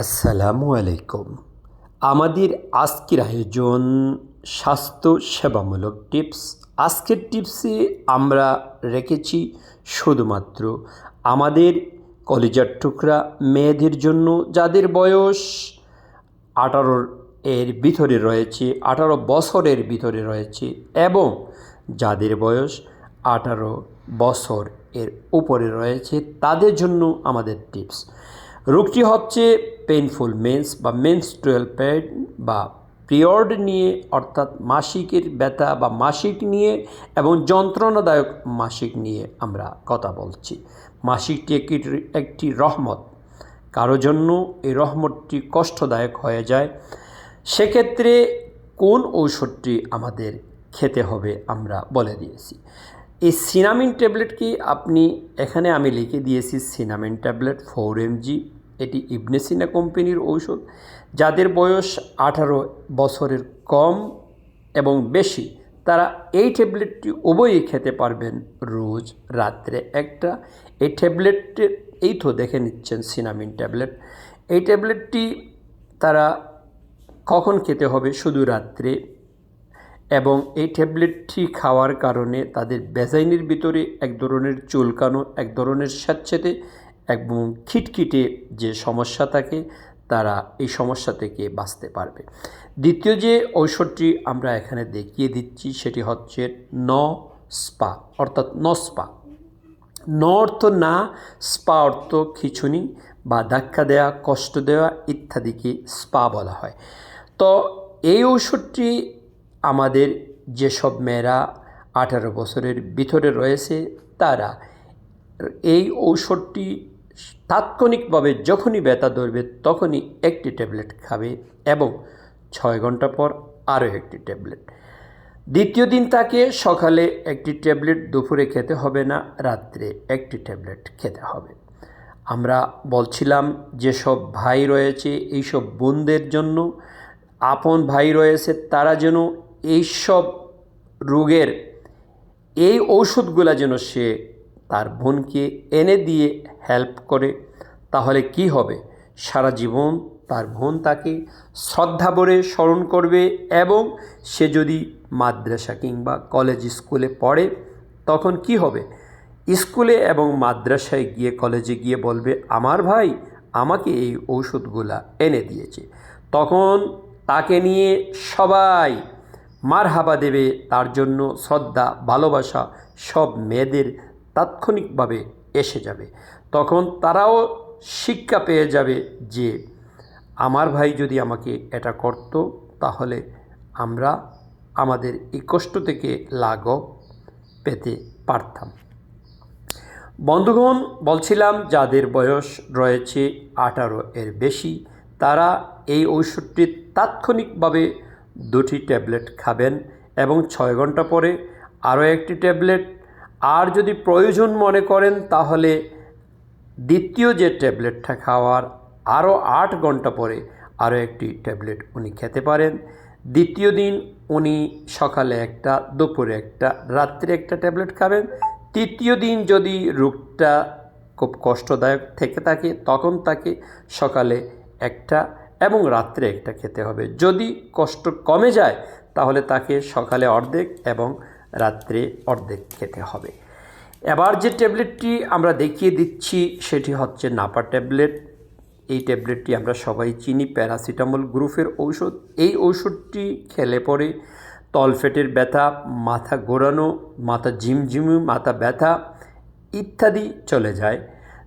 আসসালামু আলাইকুম। আমাদের আজকের আয়োজন স্বাস্থ্য সেবামূলক টিপস। আজকের টিপসে আমরা রেখেছি শুধুমাত্র আমাদের কলেজার টুকরা মেয়েদের জন্য যাদের বয়স আঠারোর এর ভিতরে রয়েছে, আঠারো বছরের ভিতরে রয়েছে এবং যাদের বয়স আঠারো বছর এর উপরে রয়েছে, তাদের জন্য আমাদের টিপস। রোগটি হচ্ছে পেইনফুল মেন্স বা মেনস্ট্রুয়াল পেন বা পিরিয়ড নিয়ে, অর্থাৎ মাসিকের ব্যথা বা মাসিক নিয়ে এবং যন্ত্রণাদায়ক মাসিক নিয়ে আমরা কথা বলছি। মাসিকটি একটি একটি রহমত। কারও জন্য এই রহমতটি কষ্টদায়ক হয়ে যায়। সেক্ষেত্রে কোন ঔষধটি আমাদের খেতে হবে আমরা বলে দিয়েছি। এই সিনামিন ট্যাবলেট কি আপনি, এখানে আমি লিখে দিয়েছি সিনামিন ট্যাবলেট, ফোর এমজি এটি ইবনেসিনা কোম্পানির ঔষধ, যাদের বয়স আঠারো বছরের কম এবং বেশি, তারা এই ট্যাবলেটটি উভয়ই খেতে পারবেন। রোজ রাত্রে একটা, এই ট্যাবলেটের এই তো দেখে নিচ্ছেন সিনামিন ট্যাবলেট। এই ট্যাবলেটটি তারা কখন খেতে হবে? শুধু রাত্রে। এবং এই ট্যাবলেটটি খাওয়ার কারণে তাদের বেজাইনের ভিতরে এক ধরনের চুলকানো, এক ধরনের স্যাঁতসেতে এবং খিটখিটে যে সমস্যা থাকে, তারা এই সমস্যা থেকে বাঁচতে পারবে। দ্বিতীয় যে ঔষধটি আমরা এখানে দেখিয়ে দিচ্ছি, সেটি হচ্ছে ন স্পা অর্থাৎ ন স্পা ন অর্থ না, স্পা অর্থ খিচুনি বা ধাক্কা দেওয়া কষ্ট দেওয়া ইত্যাদিকে স্পা বলা হয়। তো এই ঔষধটি আমাদের যেসব মেয়েরা আঠারো বছরের ভিতরে রয়েছে, তারা এই ঔষধটি তাৎক্ষণিকভাবে যখনই ব্যথা ধরবে তখনই একটি ট্যাবলেট খাবে এবং ছয় ঘণ্টা পর আরও একটি ট্যাবলেট। দ্বিতীয় দিন তাকে সকালে একটি ট্যাবলেট, দুপুরে খেতে হবে না, রাত্রে একটি ট্যাবলেট খেতে হবে। আমরা বলছিলাম, যেসব ভাই রয়েছে, এইসব বোনদের জন্য, আপন ভাই রয়েছে, তারা যেন এইসব রোগের, এই ঔষধগুলা যেন সে তার বোনকে এনে দিয়ে হেল্প করে। তাহলে কি হবে? সারা জীবন তার বোন তাকে শ্রদ্ধা ভরে স্মরণ করবে এবং সে যদি মাদ্রাসা কিংবা কলেজ স্কুলে পড়ে, তখন কি হবে? স্কুলে এবং মাদ্রাসায় গিয়ে কলেজে গিয়ে বলবে, আমার ভাই আমাকে এই ঔষধগুলা এনে দিয়েছে। তখন তাকে নিয়ে সবাই মার হাবা দেবে। তার জন্য শ্রদ্ধা, ভালোবাসা সব মেয়েদের তাৎক্ষণিকভাবে এসে যাবে। তখন তারাও শিক্ষা পেয়ে যাবে যে, আমার ভাই যদি আমাকে এটা করত, তাহলে আমরা আমাদের এই কষ্ট থেকে লাঘব পেতে পারতাম। বন্ধুগণ, বলছিলাম, যাদের বয়স রয়েছে আঠারো এর বেশি, তারা এই ঔষধটি তাৎক্ষণিকভাবে দুটি ট্যাবলেট খাবেন এবং ছয় ঘণ্টা পরে আরও একটি ট্যাবলেট আর যদি প্রয়োজন মনে করেন, তাহলে দ্বিতীয় যে ট্যাবলেটটা খাওয়ার আরও আট ঘণ্টা পরে আরও একটি ট্যাবলেট উনি খেতে পারেন। দ্বিতীয় দিন উনি সকালে একটা, দুপুরে একটা, রাত্রে একটা ট্যাবলেট খাবেন। তৃতীয় দিন যদি রোগটা খুব কষ্টদায়ক থেকে থাকে, তখন তাকে সকালে একটা এবং রাত্রে একটা খেতে হবে। যদি কষ্ট কমে যায়, তাহলে তাকে সকালে অর্ধেক এবং রাত্রে অর্ধেক খেতে হবে। এবার যে ট্যাবলেটটি আমরা দেখিয়ে দিচ্ছি, সেটি হচ্ছে নাপা ট্যাবলেট। এই ট্যাবলেটটি আমরা সবাই চিনি, প্যারাসিটামল গ্রুপের ঔষধ। এই ঔষধটি খেলে পরে তলফেটের ব্যথা, মাথা ঘোরানো, মাথা ঝিমঝিমি মাথা ব্যথা ইত্যাদি চলে যায়।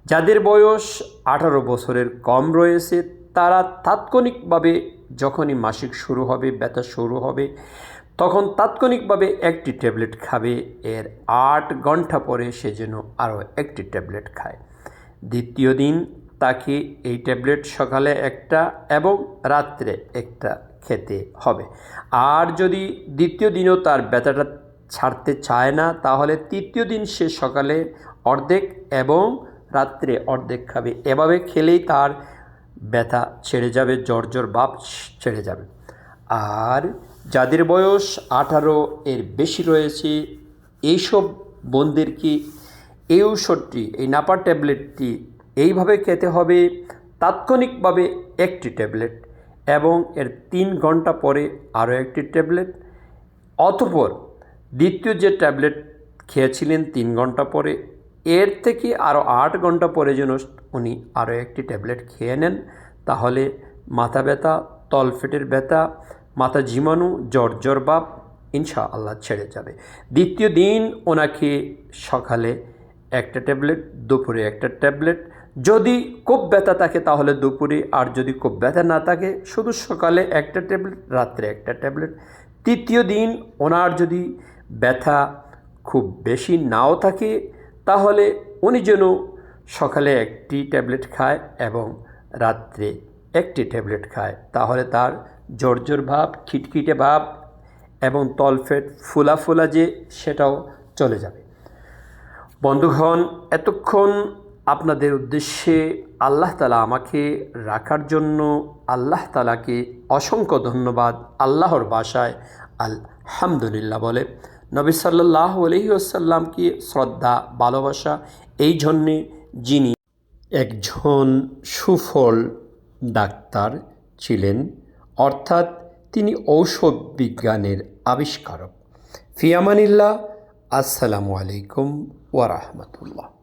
যাদের বয়স আঠারো বছরের কম রয়েছে, তারা তাৎক্ষণিকভাবে যখনই মাসিক শুরু হবে, ব্যথা শুরু হবে তখন তাৎক্ষণিকভাবে একটি ট্যাবলেট খাবে। এর আট ঘণ্টা পরে সে যেন আরও একটি ট্যাবলেট খায়। দ্বিতীয় দিন তাকে এই ট্যাবলেট সকালে একটা এবং রাত্রে একটা খেতে হবে। আর যদি দ্বিতীয় দিনও তার ব্যথাটা ছাড়তে চায় না, তাহলে তৃতীয় দিন সে সকালে অর্ধেক এবং রাত্রে অর্ধেক খাবে। এভাবে খেলেই তার ব্যথা ছেড়ে যাবে জ্বর জ্বর ছেড়ে যাবে। আর যাদের বয়স আঠারো এর বেশি রয়েছে, এইসব বোনদেরকে এই ঔষধটি, এই নাপার ট্যাবলেটটি এইভাবে খেতে হবে? তাৎক্ষণিকভাবে একটি ট্যাবলেট এবং এর তিন ঘণ্টা পরে আরও একটি ট্যাবলেট। অতঃপর দ্বিতীয় যে ট্যাবলেট খেয়েছিলেন তিন ঘণ্টা পরে, এর থেকে আরও আট ঘণ্টা পরে যেন উনি আরও একটি ট্যাবলেট খেয়ে নেন, তাহলে মাথা ব্যথা, তলফেটের ব্যথা মাথা ঝিমানো জ্বর জ্বর বাপ ইনশা আল্লাহ ছেড়ে যাবে। দ্বিতীয় দিন ওনাকে সকালে একটা ট্যাবলেট, দুপুরে একটা ট্যাবলেট। যদি খুব ব্যথা থাকে তাহলে দুপুরে, আর যদি খুব ব্যথা না থাকে শুধু সকালে একটা ট্যাবলেট, রাত্রে একটা ট্যাবলেট। তৃতীয় দিন ওনার যদি ব্যথা খুব বেশি নাও থাকে তাহলে উনি যেন সকালে একটি ট্যাবলেট খায় এবং রাত্রে একটি ট্যাবলেট খায়, তাহলে তার জর্জর ভাব, খিটখিটে ভাব এবং তলফেট ফোলা ফোলা যে সেটাও চলে যাবে। বন্ধুগণ, এতক্ষণ আপনাদের উদ্দেশ্যে আল্লাহ তালা আমাকে রাখার জন্য আল্লাহ তালাকে অসংখ্য ধন্যবাদ আল্লাহর বাসায় আলহামদুলিল্লাহ বলে। নবী সাল্লাহ আলহি আসাল্লামকে শ্রদ্ধা, ভালোবাসা, এই জন্যে যিনি একজন সুফল ডাক্তার ছিলেন অর্থাৎ তিনি ঔষধ বিজ্ঞানের আবিষ্কারক। ফিয়ামানিল্লা আসসালামু আলাইকুম ওয়ারহমতুল্লাহ